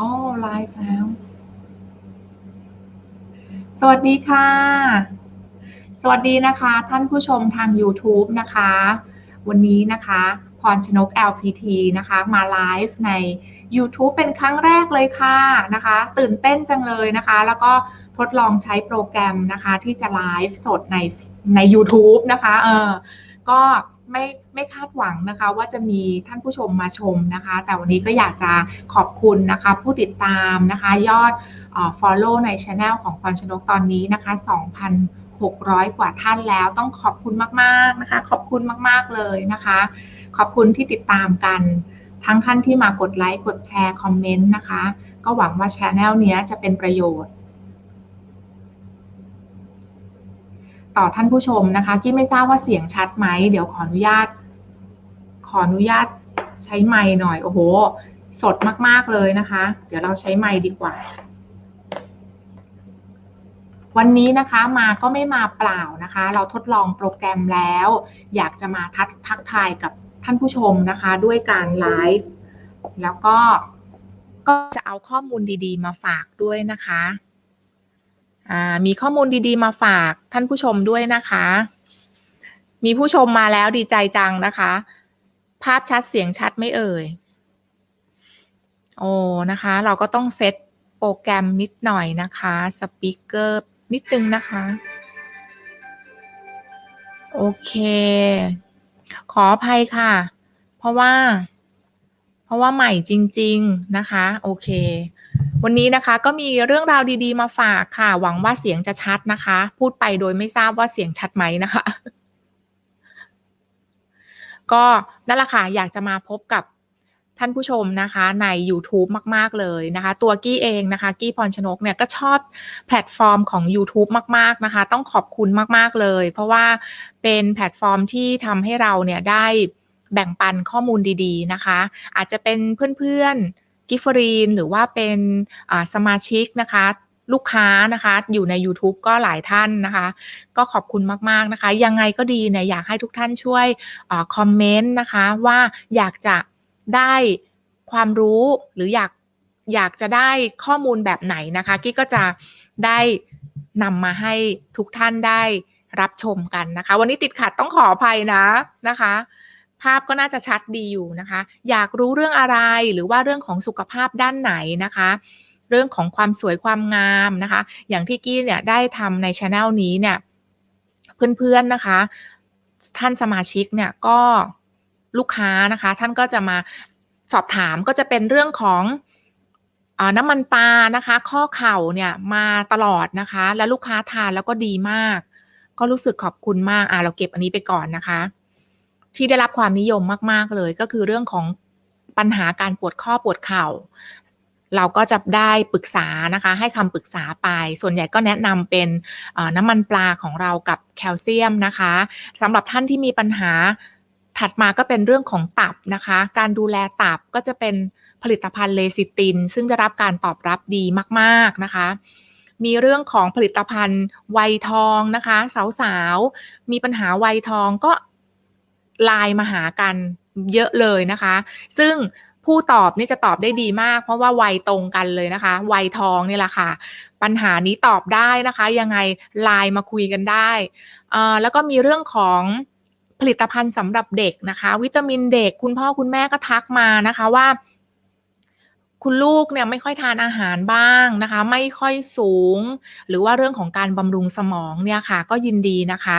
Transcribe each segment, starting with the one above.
อ๋อไลฟ์แล้ว สวัสดีค่ะ สวัสดีนะคะ ท่านผู้ชมทาง YouTube นะคะ วันนี้นะคะพรชนก LPT นะคะ มาไลฟ์ใน YouTube เป็นครั้งแรกเลยค่ะนะคะ ตื่นเต้นจังเลยนะคะ แล้วก็ทดลองใช้โปรแกรมนะคะ ที่จะไลฟ์สดในใน u t u b e นะคะ เออก็ ไม่ไม่คาดหวังนะคะ ว่าจะมีท่านผู้ชมมาชมนะคะ แต่วันนี้ก็อยากจะขอบคุณนะคะ ผู้ติดตามนะคะ ยอดออ follow ใน channel ของพรชนกตอนนี้นะคะ 2,600 กว่าท่านแล้วต้องขอบคุณมากๆนะคะ ขอบคุณมากๆเลยนะคะ ขอบคุณที่ติดตามกัน ทั้งท่านที่มากดไลค์กดแชร์คอมเมนต์นะคะ ก็หวังว่าช anel เนี้ยจะเป็นประโยชน์ ต่อท่านผู้ชมนะคะกี้ไม่ทราบว่าเสียงชัดไหม เดี๋ยวขออนุญาต ขออนุญาตใช้ไมค์หน่อย โอ้โห สดมาก ๆ เลยนะคะ เดี๋ยวเราใช้ไมค์ดีกว่า วันนี้นะคะมาก็ไม่มาเปล่านะคะ เราทดลองโปรแกรมแล้ว อยากจะมาทักทักทายกับท่านผู้ชมนะคะ ด้วยการไลฟ์แล้วก็ก็จะเอาข้อมูลดี ๆ มาฝากด้วยนะคะ มีข้อมูลดีๆมาฝากท่านผู้ชมด้วยนะคะ มีผู้ชมมาแล้วดีใจจังนะคะ ภาพชัดเสียงชัดไม่เอ่ย โอ้นะคะ เราก็ต้องเซตโปรแกรมนิดหน่อยนะคะสปีกเกอร์นิดนึงนะคะ โอเค ขออภัยค่ะ เพราะว่า เพราะว่าใหม่จริง ๆ นะคะ โอเค วันนี้นะคะก็มีเรื่องราวดีๆมาฝากค่ะ หวังว่าเสียงจะชัดนะคะ พูดไปโดยไม่ทราบว่าเสียงชัดไหมนะคะ ก็นั่นแหละค่ะอยากจะมาพบกับท่านผู้ชมนะคะใน YouTube มาก ๆ เลยนะคะ ตัวกี้เองนะคะ กี้พรชนกเนี่ยก็ชอบแพลตฟอร์มของ YouTube มาก ๆ นะคะ ต้องขอบคุณมาก ๆ เลย เพราะว่าเป็นแพลตฟอร์มที่ทำให้เราเนี่ยได้แบ่งปันข้อมูลดี ๆ นะคะ อาจจะเป็นเพื่อน ๆ กิฟฟรีนหรือว่าเป็นสมาชิกนะคะลูกค้านะคะ อยู่ใน YouTube ก็หลายท่านนะคะ ก็ขอบคุณมาก ๆ นะคะ ยังไงก็ดีเนี่ยอยากให้ทุกท่านช่วยอคอมเมนต์นะคะ ว่าอยากจะได้ความรู้หรืออยากอยากจะได้ข้อมูลแบบไหนนะคะกี้ก็จะได้นำมาให้ทุกท่านได้รับชมกันนะคะ วันนี้ติดขัดต้องขออภัยนะนะคะาพก็น่าจะชัดดีอยู่นะคะ อยากรู้เรื่องอะไรหรือว่าเรื่องของสุขภาพด้านไหนนะคะ เรื่องของความสวยความงามนะคะ อย่างที่กี้เนี่ยได้ทำในช anel นี้เนี่ยเพื่อนๆนะคะ ท่านสมาชิกเนี่ยก็ลูกค้านะคะ ท่านก็จะมาสอบถามก็จะเป็นเรื่องของอน้ำมันปลานะคะ ข้อเข่าเนี่ยมาตลอดนะคะ แล้วลูกค้าทานแล้วก็ดีมาก ก็รู้สึกขอบคุณมากอ่าเราเก็บอันนี้ไปก่อนนะคะ ที่ได้รับความนิยมมาก ๆ เลย ก็คือเรื่องของปัญหาการปวดข้อปวดเข่า เราก็จะได้ปรึกษานะคะ ให้คำปรึกษาไป ส่วนใหญ่ก็แนะนำเป็นน้ำมันปลาของเรากับแคลเซียมนะคะสำหรับท่านที่มีปัญหาถัดมาก็เป็นเรื่องของตับนะคะ การดูแลตับก็จะเป็นผลิตภัณฑ์เลซิติน ซึ่งได้รับการตอบรับดีมาก ๆ นะคะ มีเรื่องของผลิตภัณฑ์ไวทองนะคะ สาวๆ มีปัญหาไวทองก็ ไลน์มาหากันเยอะเลยนะคะ ซึ่งผู้ตอบนี่จะตอบได้ดีมาก เพราะว่าวัยตรงกันเลยนะคะ วัยทองนี่แหละค่ะ ปัญหานี้ตอบได้นะคะ ยังไงไลน์มาคุยกันได้เอ่อแล้วก็มีเรื่องของผลิตภัณฑ์สำหรับเด็กนะคะ วิตามินเด็กคุณพ่อคุณแม่ก็ทักมานะคะว่า คุณลูกเนี่ยไม่ค่อยทานอาหารบ้างนะคะ ไม่ค่อยสูง หรือว่าเรื่องของการบำรุงสมองเนี่ยค่ะ ก็ยินดีนะคะ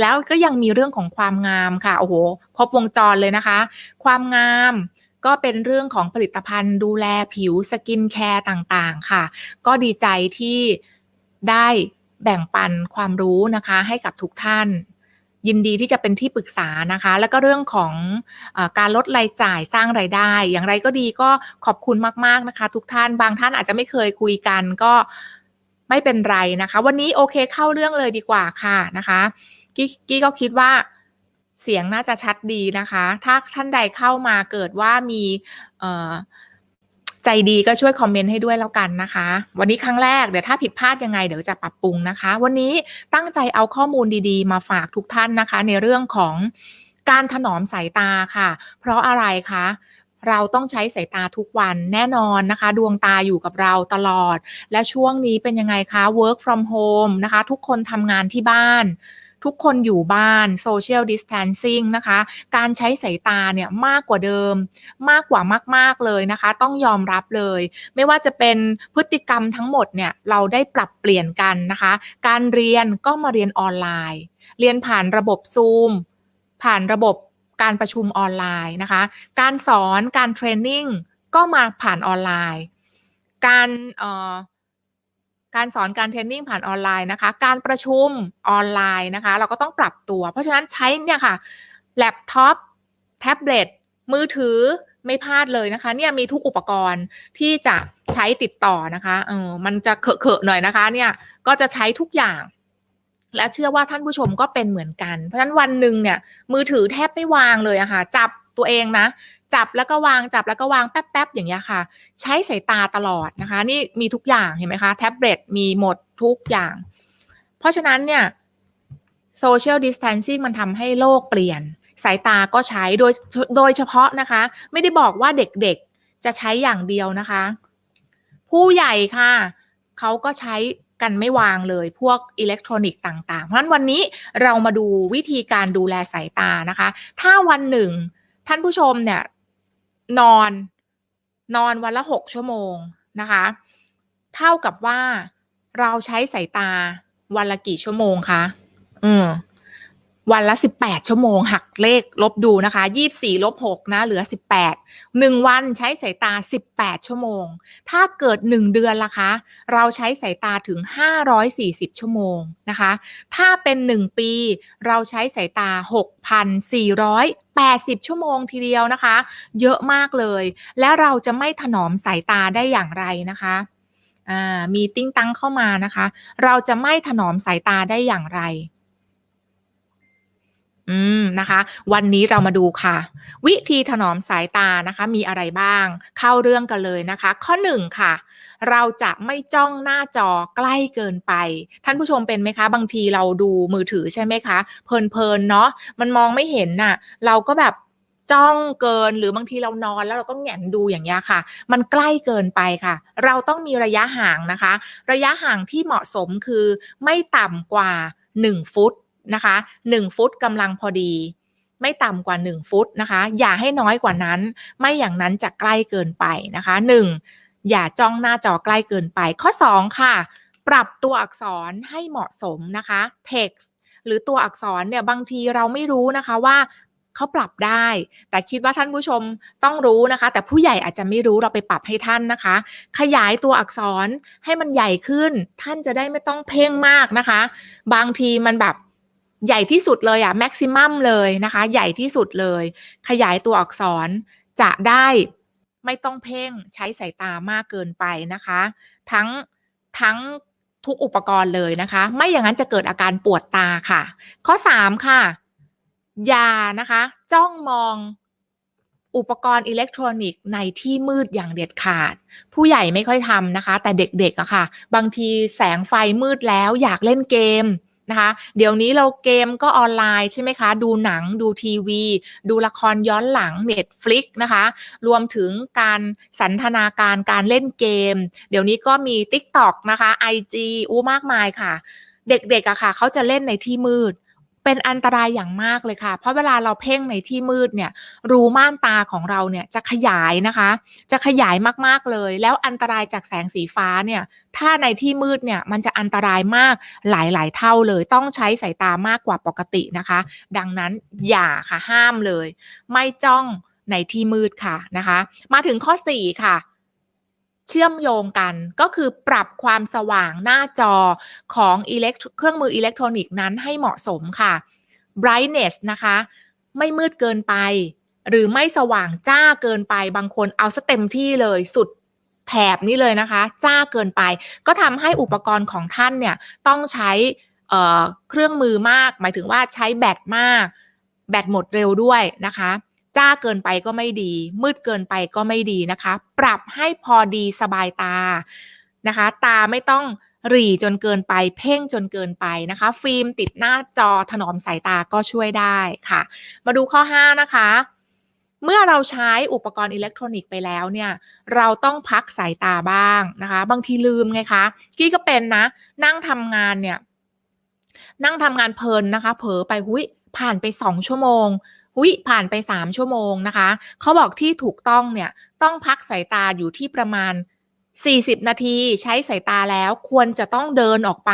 แล้วก็ยังมีเรื่องของความงามค่ะโอ้โหครบวงจรเลยนะคะ ความงามก็เป็นเรื่องของผลิตภัณฑ์ดูแลผิวสกินแคร์ต่างๆค่ะ ก็ดีใจที่ได้แบ่งปันความรู้นะคะให้กับทุกท่าน ยินดีที่จะเป็นที่ปรึกษานะคะ แล้วก็เรื่องของอการลดรายจ่ายสร้างรายได้ อย่างไรก็ดีก็ขอบคุณมากๆนะคะ ทุกท่านบางท่านอาจจะไม่เคยคุยกันก็ไม่เป็นไรนะคะ วันนี้โอเคเข้าเรื่องเลยดีกว่าค่ะนะคะ กี้กี้ก็คิดว่าเสียงน่าจะชัดดีนะคะ ถ้าท่านใดเข้ามาเกิดว่ามีใจดีก็ช่วยคอมเมนต์ให้ด้วยแล้วกันนะคะ วันนี้ครั้งแรกเดี๋ยวถ้าผิดพลาดยังไงเดี๋ยวจะปรับปรุงนะคะ วันนี้ตั้งใจเอาข้อมูลดีๆ มาฝากทุกท่านนะคะ ในเรื่องของการถนอมสายตาค่ะ เพราะอะไรคะเราต้องใช้สายตาทุกวันแน่นอนนะคะ ดวงตาอยู่กับเราตลอด และช่วงนี้เป็นยังไงคะ work from home นะคะ ทุกคนทำงานที่บ้าน ทุกคนอยู่บ้าน social distancing นะคะ การใช้สายตาเนี่ยมากกว่าเดิม มากกว่ามาก ๆ เลยนะคะ ต้องยอมรับเลย ไม่ว่าจะเป็นพฤติกรรมทั้งหมดเนี่ยเราได้ปรับเปลี่ยนกันนะคะ การเรียนก็มาเรียนออนไลน์ เรียนผ่านระบบ Zoom ผ่านระบบการประชุมออนไลน์นะคะ การสอนการเทรนนิ่งก็มาผ่านออนไลน์ การเอ่อ การสอนการเทรนนิ่งผ่านออนไลน์นะคะ การประชุมออนไลน์นะคะ เราก็ต้องปรับตัว เพราะฉะนั้นใช้เนี่ยค่ะแล็ปท็อปแท็บเล็ตมือถือไม่พลาดเลยนะคะ เนี่ยมีทุกอุปกรณ์ที่จะใช้ติดต่อนะคะเออมันจะเขอะๆหน่อยนะคะ เนี่ยก็จะใช้ทุกอย่าง และเชื่อว่าท่านผู้ชมก็เป็นเหมือนกัน เพราะฉะนั้นวันหนึ่งเนี่ย มือถือแทบไม่วางเลยอะค่ะจับ ตัวเองนะ จับแล้วก็วางจับแล้วก็วางแป๊บๆอย่างเงี้ยค่ะ ใช้สายตาตลอดนะคะ นี่มีทุกอย่างเห็นไหมคะ แท็บเล็ตมีหมดทุกอย่าง เพราะฉะนั้นเนี่ย social distancing มันทำให้โลกเปลี่ยน สายตาก็ใช้โดยโดยเฉพาะนะคะ ไม่ได้บอกว่าเด็กๆจะใช้อย่างเดียวนะคะ ผู้ใหญ่ค่ะเขาก็ใช้กันไม่วางเลยพวกอิเล็กทรอนิกส์ต่าง ๆ เพราะฉะนั้นวันนี้เรามาดูวิธีการดูแลสายตานะคะ ถ้าวันหนึ่ง ท่านผู้ชมเนี่ยนอนนอนวันละหกชั่วโมงนะคะ เท่ากับว่าเราใช้สายตาวันละกี่ชั่วโมงคะอืม วันละสิบแปดชั่วโมง หักเลขลบดูนะคะยี่บสี่ลบหกนะเหลือสิบแปดหนึ่งวันใช้สายตาสิบแปดชั่วโมง ถ้าเกิดหนึ่งเดือนล่ะคะ เราใช้สายตาถึงห้าร้อยสี่สิบชั่วโมงนะคะ ถ้าเป็นหนึ่งปีเราใช้สายตาหกพันสี่ร้อยแปดสิบชั่วโมงทีเดียวนะคะ เยอะมากเลย แล้วเราจะไม่ถนอมสายตาได้อย่างไรนะคะมีติ้งตั้งเข้ามานะคะ เราจะไม่ถนอมสายตาได้อย่างไร อืมนะคะ วันนี้เรามาดูค่ะ วิธีถนอมสายตานะคะ มีอะไรบ้าง เข้าเรื่องกันเลยนะคะ ข้อหนึ่งค่ะ เราจะไม่จ้องหน้าจอใกล้เกินไป ท่านผู้ชมเป็นไหมคะ บางทีเราดูมือถือใช่ไหมคะ เพลินๆเนาะมันมองไม่เห็นน่ะ เราก็แบบจ้องเกินหรือบางทีเรานอนแล้วเราก็แหงนดูอย่างเงี้ค่ะ มันใกล้เกินไปค่ะ เราต้องมีระยะห่างนะคะ ระยะห่างที่เหมาะสมคือไม่ต่ำกว่า 1 ฟุต นะคะ1ฟุตกำลังพอดี ไม่ต่ำกว่า 1 ฟุตนะคะ อย่าให้น้อยกว่านั้น ไม่อย่างนั้นจะใกล้เกินไปนะคะ 1. อย่าจ้องหน้าจอใกล้เกินไป ข้อ 2 ค่ะ ปรับตัวอักษรให้เหมาะสมนะคะ text หรือตัวอักษรเนี่ยบางทีเราไม่รู้นะคะว่าเขาปรับได้ แต่คิดว่าท่านผู้ชมต้องรู้นะคะ แต่ผู้ใหญ่อาจจะไม่รู้เราไปปรับให้ท่านนะคะ ขยายตัวอักษรให้มันใหญ่ขึ้น ท่านจะได้ไม่ต้องเพ่งมากนะคะ บางทีมันแบบ ใหญ่ที่สุดเลยอะแม็กซิมัมเลยนะคะ ใหญ่ที่สุดเลย ขยายตัวอักษรจะได้ไม่ต้องเพ่งใช้สายตามากเกินไปนะคะ ทั้งทั้งทุกอุปกรณ์เลยนะคะ ไม่อย่างนั้นจะเกิดอาการปวดตาค่ะ ข้อ 3 ค่ะ อย่านะคะ จ้องมองอุปกรณ์อิเล็กทรอนิกส์ในที่มืดอย่างเด็ดขาด ผู้ใหญ่ไม่ค่อยทำนะคะ แต่เด็กๆอะค่ะ บางทีแสงไฟมืดแล้วอยากเล่นเกม นะคะ เดี๋ยวนี้เราเกมก็ออนไลน์ใช่ไหมคะ ดูหนังดูทีวี ดูละครย้อนหลัง Netflix นะคะ รวมถึงการสันทนาการการเล่นเกม เดี๋ยวนี้ก็มี TikTok นะคะ IG อู้มากมายค่ะ เด็กๆอะค่ะ เขาจะเล่นในที่มืด เป็นอันตรายอย่างมากเลยค่ะ เพราะเวลาเราเพ่งในที่มืดเนี่ย รูม่านตาของเราเนี่ยจะขยายนะคะ จะขยายมากๆเลย แล้วอันตรายจากแสงสีฟ้าเนี่ย ถ้าในที่มืดเนี่ยมันจะอันตรายมากหลายๆ เท่าเลย ต้องใช้สายตามากกว่าปกตินะคะ ดังนั้นอย่าค่ะห้ามเลย ไม่จ้องในที่มืดค่ะนะคะ มาถึงข้อ 4 ค่ะ เชื่อมโยงกันก็คือปรับความสว่างหน้าจอของอิเล็กเครื่องมืออิเล็กทรอนิกส์นั้นให้เหมาะสมค่ะ brightness นะคะ ไม่มืดเกินไป หรือไม่สว่างจ้าเกินไปบางคนเอาซะเต็มที่เลยสุดแถบนี้เลยนะคะ จ้าเกินไป ก็ทำให้อุปกรณ์ของท่านเนี่ยต้องใช้เเครื่องมือมาก หมายถึงว่าใช้แบตมาก แบตหมดเร็วด้วยนะคะ จ้าเกินไปก็ไม่ดี มืดเกินไปก็ไม่ดีนะคะ ปรับให้พอดีสบายตานะคะ ตาไม่ต้องหรี่จนเกินไป เพ่งจนเกินไปนะคะ ฟิล์มติดหน้าจอถนอมสายตาก็ช่วยได้ค่ะ มาดูข้อ 5 นะคะ เมื่อเราใช้อุปกรณ์อิเล็กทรอนิกส์ไปแล้วเนี่ย เราต้องพักสายตาบ้างนะคะ บางทีลืมไงคะกี้ก็เป็นนะ นั่งทำงานเนี่ย นั่งทำงานเพลินนะคะ เผลอไปหุยผ่านไปสองชั่วโมง หุยผ่านไปสามชั่วโมงนะคะ เขาบอกที่ถูกต้องเนี่ยต้องพักสายตาอยู่ที่ประมาณ 40 นาทีใช้สายตาแล้วควรจะต้องเดินออกไป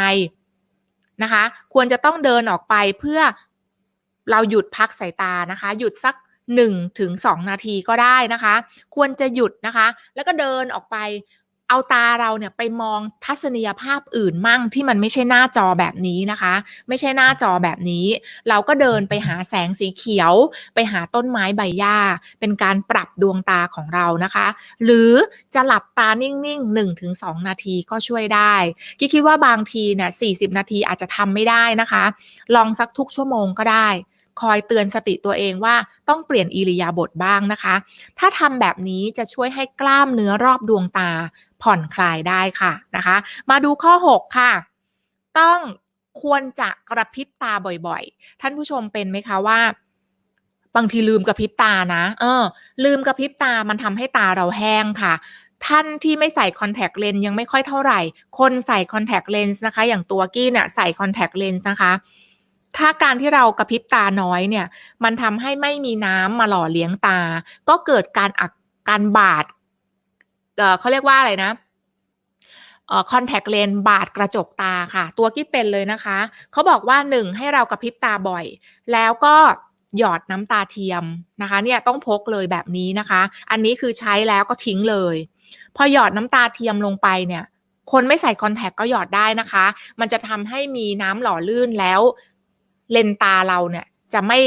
นะคะ ควรจะต้องเดินออกไปเพื่อเราหยุดพักสายตานะคะ หยุดสัก1ถึง2นาทีก็ได้นะคะ ควรจะหยุดนะคะ แล้วก็เดินออกไป เอาตาเราเนี่ยไปมองทัศนียภาพอื่นมั่งที่มันไม่ใช่หน้าจอแบบนี้นะคะ ไม่ใช่หน้าจอแบบนี้ เราก็เดินไปหาแสงสีเขียว ไปหาต้นไม้ใบหญ้า เป็นการปรับดวงตาของเรานะคะ หรือจะหลับตานิ่งๆ1-2 นาทีก็ช่วยได้คิดคิดว่าบางทีเนี่ย40 นาทีอาจจะทำไม่ได้นะคะ ลองสักทุกชั่วโมงก็ได้ คอยเตือนสติตัวเองว่าต้องเปลี่ยนอิริยาบถบ้างนะคะ ถ้าทำแบบนี้จะช่วยให้กล้ามเนื้อรอบดวงตาผ่อนคลายได้ค่ะนะคะ มาดูข้อ 6 ค่ะ ต้องควรจะกระพริบตาบ่อยๆ ท่านผู้ชมเป็นไหมคะว่า บางทีลืมกระพริบตานะ เออ ลืมกระพริบตามันทำให้ตาเราแห้งค่ะท่านที่ไม่ใส่คอนแทคเลนส์ยังไม่ค่อยเท่าไหร่ คนใส่คอนแทคเลนส์นะคะ อย่างตัวกี้เนี่ยใส่คอนแทคเลนส์นะคะ ถ้าการที่เรากระพริบตาน้อยเนี่ย มันทำให้ไม่มีน้ำมาหล่อเลี้ยงตา ก็เกิดการอักการบาดเเขาเรียกว่าอะไรนะอ่อคอนแทคเลนส์บาดกระจกตาค่ะ ตัวกี้เป็นเลยนะคะ เขาบอกว่าหนึ่งให้เรากระพริบตาบ่อย แล้วก็หยอดน้ำตาเทียมนะคะเนี่ยต้องพกเลยแบบนี้นะคะ อันนี้คือใช้แล้วก็ทิ้งเลย พอหยอดน้ำตาเทียมลงไปเนี่ย คนไม่ใส่คอนแทคก็หยอดได้นะคะ มันจะทำให้มีน้ำหล่อลื่นแล้ว เลนตาเราเนี่ยจะไม่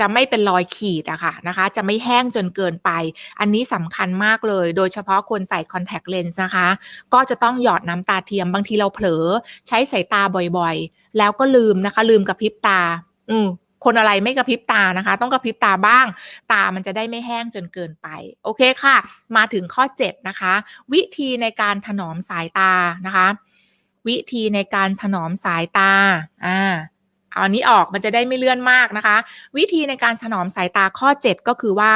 จะไม่เป็นรอยขีดอะค่ะนะคะ จะไม่แห้งจนเกินไป อันนี้สำคัญมากเลย โดยเฉพาะคนใส่คอนแทคเลนส์นะคะ ก็จะต้องหยอดน้ำตาเทียมบางทีเราเผลอ ใช้สายตาบ่อยๆ แล้วก็ลืมนะคะ ลืมกระพริบตา อืมคนอะไรไม่กระพริบตานะคะ ต้องกระพริบตาบ้าง ตามันจะได้ไม่แห้งจนเกินไป โอเคค่ะ มาถึงข้อ 7 นะคะ วิธีในการถนอมสายตานะคะ วิธีในการถนอมสายตาอ่า อาอันนี้ออกมันจะได้ไม่เลื่อนมากนะคะ วิธีในการถนอมสายตาข้อ 7 ก็คือว่า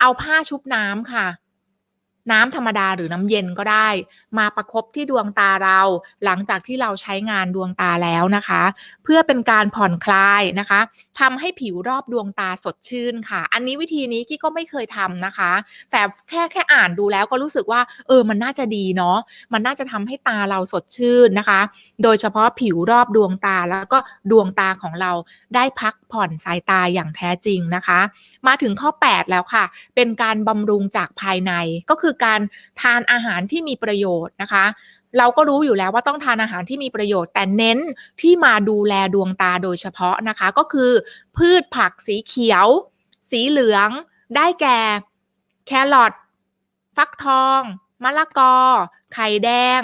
เอาผ้าชุบน้ำค่ะ น้ำธรรมดาหรือน้ำเย็นก็ได้ มาประคบที่ดวงตาเรา หลังจากที่เราใช้งานดวงตาแล้วนะคะ เพื่อเป็นการผ่อนคลายนะคะทำให้ผิวรอบดวงตาสดชื่นค่ะ อันนี้วิธีนี้กี้ก็ไม่เคยทำนะคะ แต่แค่แค่อ่านดูแล้วก็รู้สึกว่า เออมันน่าจะดีเนาะมันน่าจะทำให้ตาเราสดชื่นนะคะ โดยเฉพาะผิวรอบดวงตาแล้วก็ดวงตาของเราได้พักผ่อนสายตาอย่างแท้จริงนะคะ มาถึงข้อ 8 แล้วค่ะ เป็นการบำรุงจากภายในก็คือการทานอาหารที่มีประโยชน์นะคะเราก็รู้อยู่แล้วว่าต้องทานอาหารที่มีประโยชน์ แต่เน้นที่มาดูแลดวงตาโดยเฉพาะนะคะ ก็คือ พืชผักสีเขียว สีเหลือง ได้แก่ แครอทฟักทอง มะละกอ ไข่แดง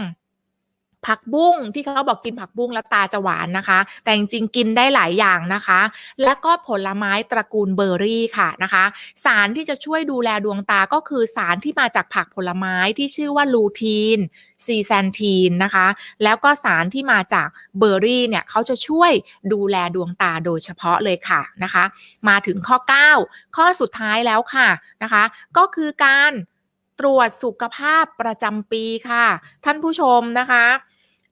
ผักบุ้งที่เขาบอกกินผักบุ้งแล้วตาจะหวานนะคะ แต่จริงๆกินได้หลายอย่างนะคะ แล้วก็ผลไม้ตระกูลเบอร์รี่ค่ะนะคะ สารที่จะช่วยดูแลดวงตาก็คือสารที่มาจากผักผลไม้ที่ชื่อว่าลูทีนซีแซนทีนนะคะ แล้วก็สารที่มาจากเบอร์รี่เนี่ยเขาจะช่วยดูแลดวงตาโดยเฉพาะเลยค่ะนะคะ มาถึงข้อ 9 ข้อสุดท้ายแล้วค่ะนะคะ ก็คือการตรวจสุขภาพประจำปีค่ะ ท่านผู้ชมนะคะ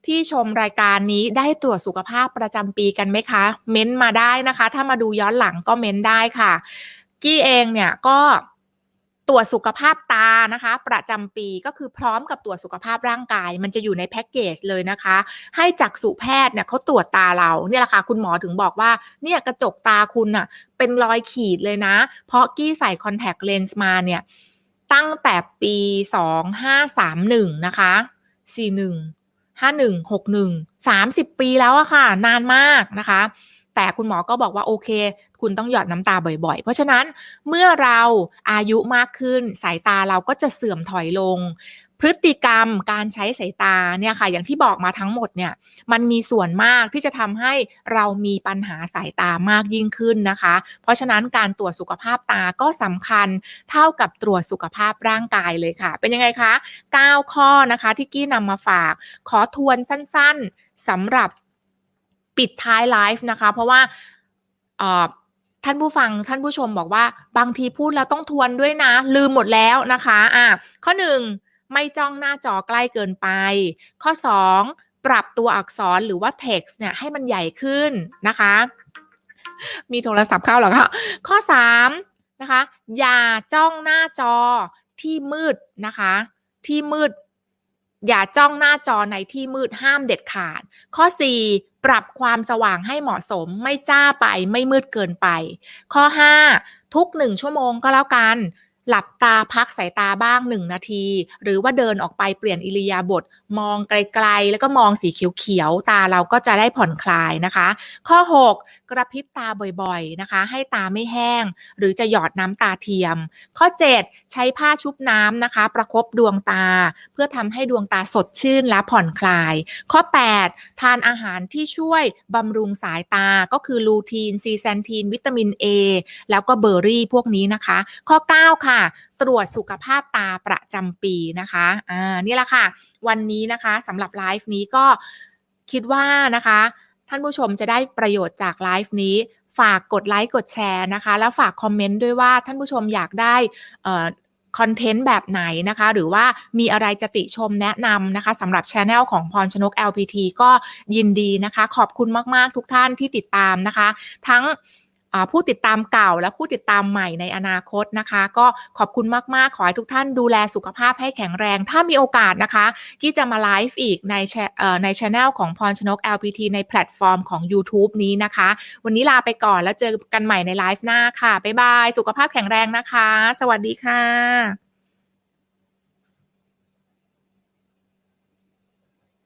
ที่ชมรายการนี้ได้ตรวจสุขภาพประจำปีกันไหมคะ เม้นมาได้นะคะ ถ้ามาดูย้อนหลังก็เม้นได้ค่ะ กี้เองเนี่ยก็ตรวจสุขภาพตานะคะ ประจำปีก็คือพร้อมกับตรวจสุขภาพร่างกาย มันจะอยู่ในแพ็กเกจเลยนะคะ ให้จักษุแพทย์เนี่ยเขาตรวจตาเราเนี่ยแหละค่ะคุณหมอถึงบอกว่าเนี่ยกระจกตาคุณน่ะเป็นรอยขีดเลยนะ เพราะกี้ใส่คอนแทคเลนส์มาเนี่ยตั้งแต่ปี 2531 นะคะ 41 51 61 30 ปีแล้วอะค่ะ นานมากนะคะ แต่คุณหมอก็บอกว่าโอเค คุณต้องหยอดน้ำตาบ่อยๆ เพราะฉะนั้นเมื่อเราอายุมากขึ้นสายตาเราก็จะเสื่อมถอยลง พฤติกรรมการใช้สายตาเนี่ยค่ะ อย่างที่บอกมาทั้งหมดเนี่ย มันมีส่วนมากที่จะทำให้เรามีปัญหาสายตามากยิ่งขึ้นนะคะ เพราะฉะนั้นการตรวจสุขภาพตาก็สำคัญเท่ากับตรวจสุขภาพร่างกายเลยค่ะ เป็นยังไงคะ 9 ข้อนะคะที่กี้นำมาฝาก ขอทวนสั้นๆสำหรับปิดท้ายไลฟ์นะคะ เพราะว่าท่านผู้ฟังท่านผู้ชมบอกว่าบางทีพูดแล้วต้องทวนด้วยนะ ลืมหมดแล้วนะคะอะข้อ1 ไม่จ้องหน้าจอใกล้เกินไป ข้อ 2 ปรับตัวอักษรหรือว่า text เนี่ยให้มันใหญ่ขึ้นนะคะ มีโทรศัพท์เข้าหรอคะข้อ 3 นะคะ อย่าจ้องหน้าจอที่มืดนะคะ ที่มืด อย่าจ้องหน้าจอในที่มืดห้ามเด็ดขาด ข้อ4ปรับความสว่างให้เหมาะสมไม่จ้าไปไม่มืดเกินไป ข้อ 5 ทุก 1 ชั่วโมงก็แล้วกัน หลับตาพักสายตาบ้าง1นาที หรือว่าเดินออกไปเปลี่ยนอิริยาบถมองไกลๆ แล้วก็มองสีเขียวๆ ตาเราก็จะได้ผ่อนคลายนะคะ ข้อ 6 กระพริบตาบ่อยๆนะคะ ให้ตาไม่แห้ง หรือจะหยอดน้ำตาเทียม ข้อ 7 ใช้ผ้าชุบน้ำนะคะ ประคบดวงตา เพื่อทำให้ดวงตาสดชื่นและผ่อนคลาย ข้อ 8 ทานอาหารที่ช่วยบำรุงสายตาก็คือลูทีนซีแซนทีนวิตามิน A แล้วก็เบอร์รี่พวกนี้นะคะ ข้อ 9 ค่ะตรวจสุขภาพตาประจำปีนะคะอ่านี่แหละค่ะ วันนี้นะคะสำหรับไลฟ์นี้ก็คิดว่านะคะ ท่านผู้ชมจะได้ประโยชน์จากไลฟ์นี้ฝากกดไลค์กดแชร์นะคะ แล้วฝากคอมเมนต์ด้วยว่าท่านผู้ชมอยากได้เอ่อคอนเทนต์แบบไหนนะคะ หรือว่ามีอะไรจะติชมแนะนำนะคะสำหรับช anel ของพรชนก LPT ก็ยินดีนะคะ ขอบคุณมาก ๆ ทุกท่านที่ติดตามนะคะ ทั้ง ผู้ติดตามเก่าและผู้ติดตามใหม่ในอนาคตนะคะ ก็ขอบคุณมากๆ ขอให้ทุกท่านดูแลสุขภาพให้แข็งแรง ถ้ามีโอกาสนะคะกี่จะมาไลฟ์อีกในในช anel ของพรชนก LPT ในแพลตฟอร์มของ YouTube นี้นะคะ วันนี้ลาไปก่อนแล้วเจอกันใหม่ในไลฟ์หน้าค่ะ บ๊ายบาย สุขภาพแข็งแรงนะคะ สวัสดีค่ะ